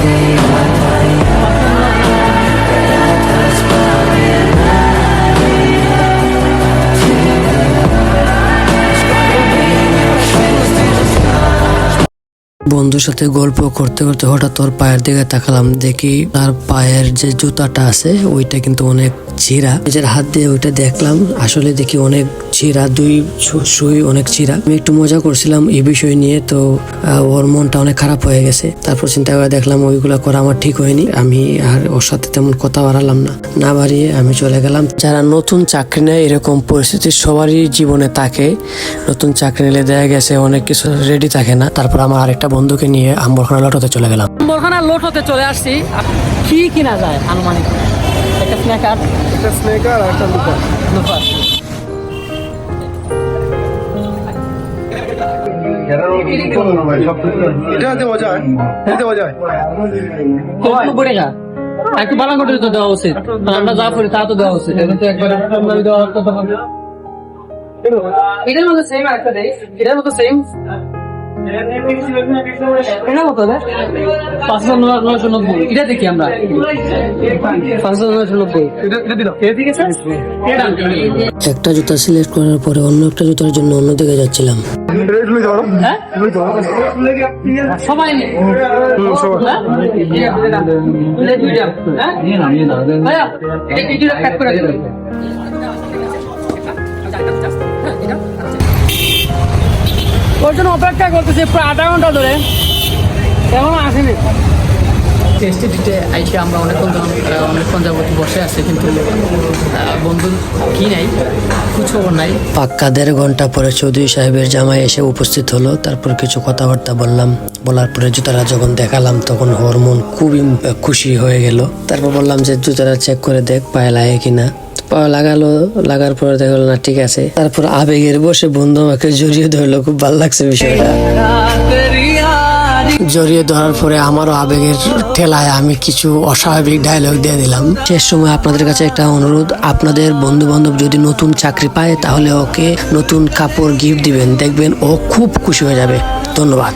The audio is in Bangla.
see বন্ধুর সাথে গল্প করতে করতে হঠাৎ ওর পায়ের দিকে তাকালাম, দেখি তার পায়ের যে জুতাটা আছে, ওইটা কিন্তু অনেক ছিঁড়া নিজের হাত দিয়ে ওইটা দেখলাম, আসলে দেখি অনেক ছিঁড়া দুই সুই অনেক ছিঁড়া আমি একটু মজা করছিলাম এই বিষয় নিয়ে, তো ওর মনটা অনেক খারাপ হয়ে গেছে। তারপর চিন্তা করে দেখলাম ওইগুলো করা আমার ঠিক হয়নি। আমি আর ওর সাথে তেমন কথা বাড়ালাম না। না বাড়িয়ে আমি চলে গেলাম। যারা নতুন চাকরি নেয়, এরকম পরিস্থিতি সবারই জীবনে থাকে। নতুন চাকরি নিলে দেখা গেছে অনেক কিছু রেডি থাকে না। তারপর আমার আরেকটা বন্ধুকে নিয়ে আম্বরখানা লটতে চলে গেলাম। বরখানা লোড হতে চলে আসছি। কি কিনা যায় আনুমানিক? একটা স্ন্যাকার একটা স্নেকার আর একটা যায় নব্বই টাকা একটু বালা করে তো দেওয়া উচিত। আর আমরা যা করি তা তো দেওয়া উচিত। তো একবার দেওয়া তো তখন এটার মধ্যে সেম একটা দেই। এটার মধ্যে সেম এটা কত পাঁচ হাজার নয় নয়শো নব্বই। এটা দেখি আমরা। পাঁচ হাজার নয়শো নব্বই। একটা জুতা সিলেক্ট করার পরে অন্য একটা জুতার জন্য অন্যদিকে যাচ্ছিলাম। হ্যাঁ? সবাই নেই হুম, সবাই। হ্যাঁ? এটা ওর জন্য অপেক্ষা করতেছি প্রায় আধা ঘণ্টা ধরে। এখনও আসেনি। টেস্টি দিতে আইসে আমরা অনেকক্ষণ অনেকক্ষণ যাবত বসে আছি কিন্তু বন্ধু কি নাই? খবর নাই। পাক্কা দেড় ঘণ্টা পরে চৌধুরী সাহেবের জামাই এসে উপস্থিত হলো তারপর কিছু কথাবার্তা বললাম। বলার পরে জুতাটা যখন দেখালাম তখন হরমোন খুবই খুশি হয়ে গেল। তারপর বললাম যে জুতাটা চেক করে দেখ পায়ে লাগে কিনা। পা লাগালো, লাগার পরে দেখল, না, ঠিক আছে। তারপর আবেগের বসে বন্ধু আমাকে জড়িয়ে ধরলো, খুব ভালো লাগছে বিষয়টা। জড়িয়ে ধরার পরে আমারও আবেগের ঠেলায় আমি কিছু অস্বাভাবিক ডায়লগ দিয়ে দিলাম। শেষ সময় আপনাদের কাছে একটা অনুরোধ, আপনাদের বন্ধু বান্ধব যদি নতুন চাকরি পায়, তাহলে ওকে নতুন কাপড় গিফট দিবেন। দেখবেন ও খুব খুশি হয়ে যাবে। ধন্যবাদ।